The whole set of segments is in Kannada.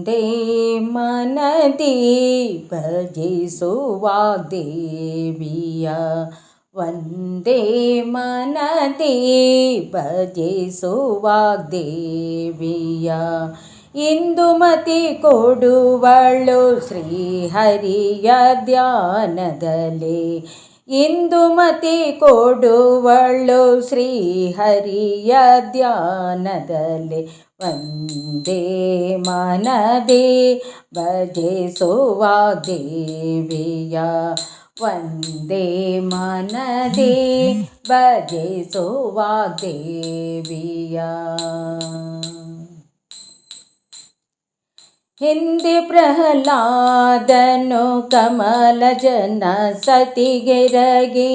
ಒಂದೇ ಮನದಿ ಭಜಿಸುವ ದೇವಿಯ. ಒಂದೇ ಮನದಿ ಭಜಿಸುವ ದೇವಿಯ. ಇಂದುಮತಿ ಕೊಡುವಳು ಶ್ರೀಹರಿಯ ಧ್ಯಾನದಲ್ಲಿ. ಇಂದುಮತಿ ಕೊಡುವಳು ಶ್ರೀಹರಿಯ ಧ್ಯಾನದಲ್ಲಿ. वन्दे मनदे भजे सुवा देव्या वन्दे मनदे वजे सुवादेव हिन्दे प्रह्लादनु कमलजन सति गिरगे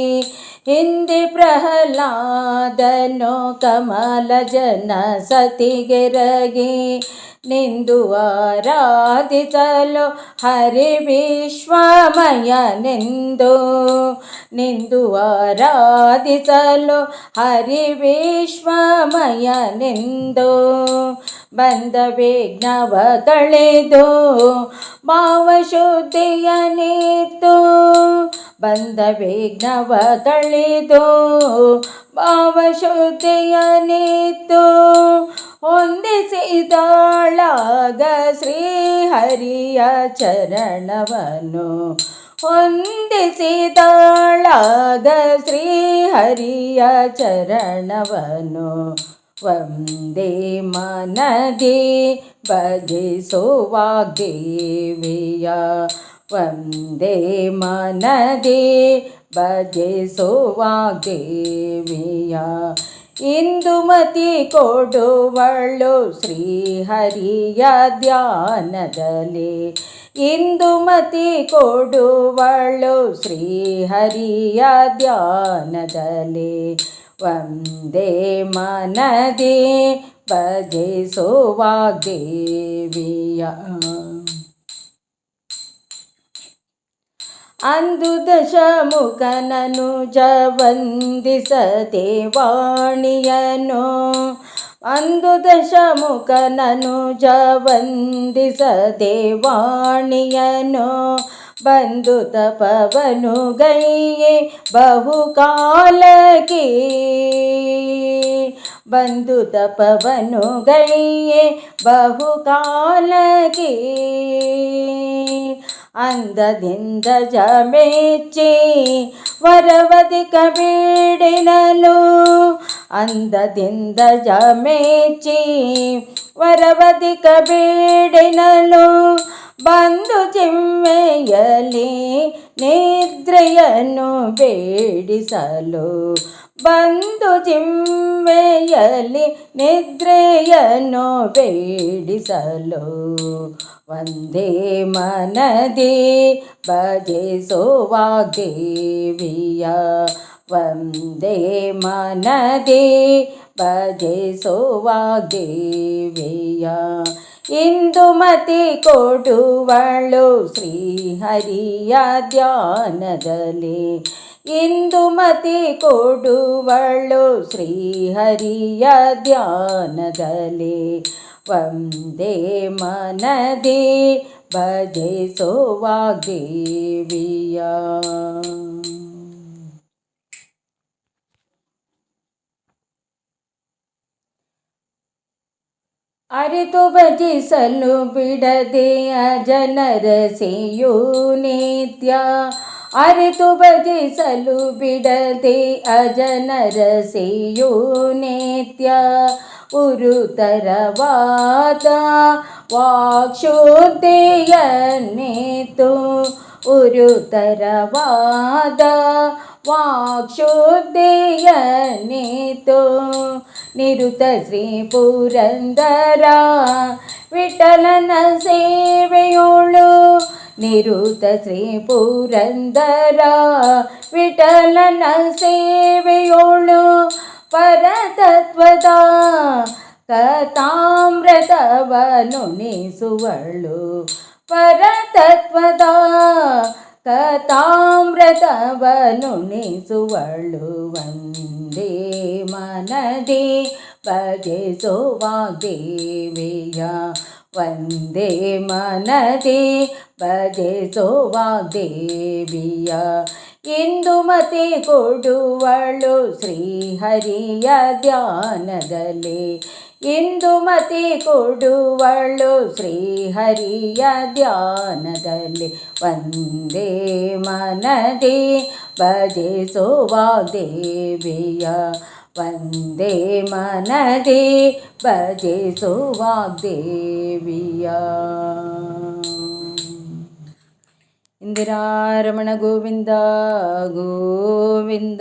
ಹಿಂದೆ ಪ್ರಹ್ಲಾದನು ಕಮಲ ಜನ ಸತಿಗೆರಗಿ ನಿಂದು ಆರಾಧಿಸಲು ಹರಿ ವಿಶ್ವಮಯನೆಂದು ನಿಂದು ಆರಾಧಿಸಲು ಹರಿ ವಿಶ್ವಮಯನೆಂದು ಬಂದ ವಿಘ್ನವ ಕಳೆದು ಭಾವಶುದ್ಧಿಯನಿತ್ತು ಬಂದ ವಿಘ್ನವ ಕಳೆದು ಭಾವಶುದ್ಧಿಯನಿತ್ತು ಹೊಂದಿಸಿದಾಳಾಗ ಶ್ರೀಹರಿಯ ಚರಣವನ್ನು ಹೊಂದಿಸಿದಾಳಾಗ ಶ್ರೀಹರಿಯ ಚರಣವನ್ನು ವಂದೇ ಮನದಿ ಭಜಿಸುವ ದೇವಿಯ ವಂದೇ ಮನದಿ ಭಜಿಸುವ ದೇವಿಯ ಇಂದುಮತಿ ಕೊಡುವಳು ಶ್ರೀಹರಿಯ ಧ್ಯಾನದಲ್ಲಿ. ಇಂದುಮತಿ ಕೊಡುವಳು ಶ್ರೀಹರಿಯ ಧ್ಯಾನದಲ್ಲಿ. ವಂದೇ ಮನದಿ ಭಜಿಸುವ ದೇವಿಯ ಅಂದು ದಶಮುಖನನು ಜವಂದಿಸದೆ ವಾಣಿಯನು. ಅಂದು ದಶಮುಖನನು ಜವಂದಿಸದೆ ವಾಣಿಯನು. ಬಂದು ತಪವನು ಗೈಯೆ ಬಹುಕಾಲಕ್ಕೆ ಬಂದು ತಪವನು ಗೈಯೆ ಬಹುಕಾಲಕ್ಕೆ ಅಂದದಿಂದ ಜಮೆಚ್ಚಿ ವರವದಿ ಕಬೀಡಿನಲು ಅಂದದಿಂದ ಜಮೆಚ್ಚಿ ವರವದಿ ಕಬೀಡಿನಲು ಬಂದು ಜಿಮ್ಮೆಯಲ್ಲಿ ನಿದ್ರೆಯನ್ನು ಬೇಡಿಸಲು ಬಂದು ಜಿಮ್ಮೆಯಲ್ಲಿ ನಿದ್ರೆಯನ್ನು ಬೇಡಿಸಲು ಒಂದೇ ಮನದಿ ಭಜಿಸುವ ದೇವಿಯ. ಒಂದೇ ಮನದಿ ಭಜಿಸುವ ದೇವಿಯ. ಇಂದುಮತಿ ಕೊಡುವಳು ಶ್ರೀಹರಿಯ ಧ್ಯಾನದಲ್ಲಿ. ಇಂದುಮತಿ ಕೊಡುವಳು ಶ್ರೀಹರಿಯ ಧ್ಯಾನದಲ್ಲಿ. ವಂದೇ ಮನದಿ ಭಜಿಸುವ ದೇವಿಯ ಅರಿತು ಭಜಿಸಲು ಬಿಡದೆ ಜನರ ಸೇಯು ನಿತ್ಯ ಅರಿತು ಭಜಿಸಲು ಬಿಡದೆ ಅಜನರ ಸೇಯು ನಿತ್ಯ ಉರುತರವಾದ ವಾಕ್ಷುದ್ಧಿಯನ್ನಿತು ಉರುತರವಾದ ವಾಕ್ಷುದ್ಧಿಯನ್ನಿತು ನಿರುತ ಶ್ರೀ ಪುರಂದರ ವಿಠಲನ ಸೇವೆಯೋಳು ನಿರುತ ಶ್ರೀ ಪುರಂದರ ವಿಠಲನ ಸೇವೆಯೋಳು ಪರತತ್ವದ ಕಥಾಮೃತವನು ನಿಸುವಳು ಪರತತ್ವದ ಕಥಾಮೃತವನು ನಿಸುವಳು ಒಂದೇ ಮನದಿ ಭಜಿಸುವ ದೇವಿಯ ವಂದೇ ಮನದಿ ದೇವಿಯ ಇಂದು ಮತಿ ಕೊಡುವಳು ಶ್ರೀಹರಿಯ ಧ್ಯಾನದಲ್ಲಿ. ಇಂದುಮತಿ ಕೊಡುವಳು ಶ್ರೀಹರಿಯ ಧ್ಯಾನದಲ್ಲಿ. ವಂದೇ ಮನದಿ ಭಜಿಸುವ ದೇವಿಯ ವಂದೇ ಮನದಿ ಭಜಿಸುವ ದೇವಿಯ ಇಂದಿರಾರಮಣ ಗೋವಿಂದ ಗೋವಿಂದ